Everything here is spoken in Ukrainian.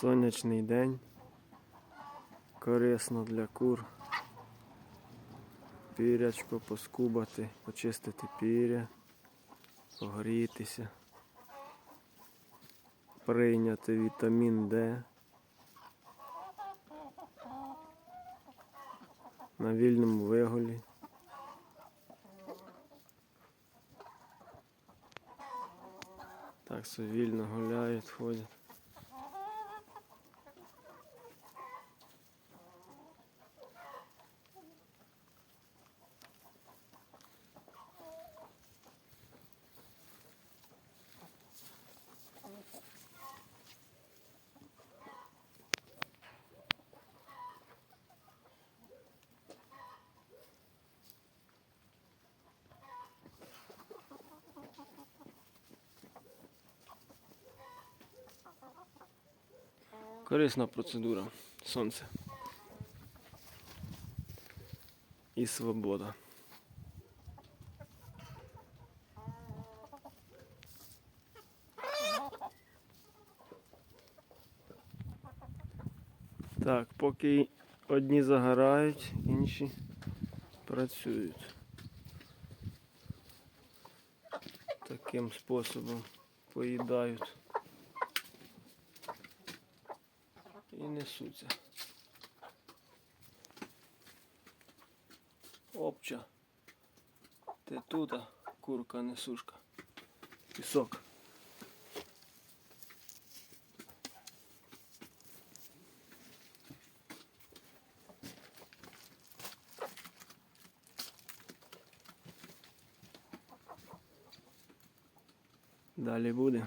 Сонячний день. Корисно для кур. Пірячко поскубати, почистити піря, погрітися, прийняти вітамін Д. На вільному виголі. Так все вільно гуляють, ходять. Корисна процедура. Сонце. І свобода. Так, поки одні загорають, інші працюють. Таким способом поїдають. і несуться. Опча. Ти тут, курка несушка. Пісок. Далі буде.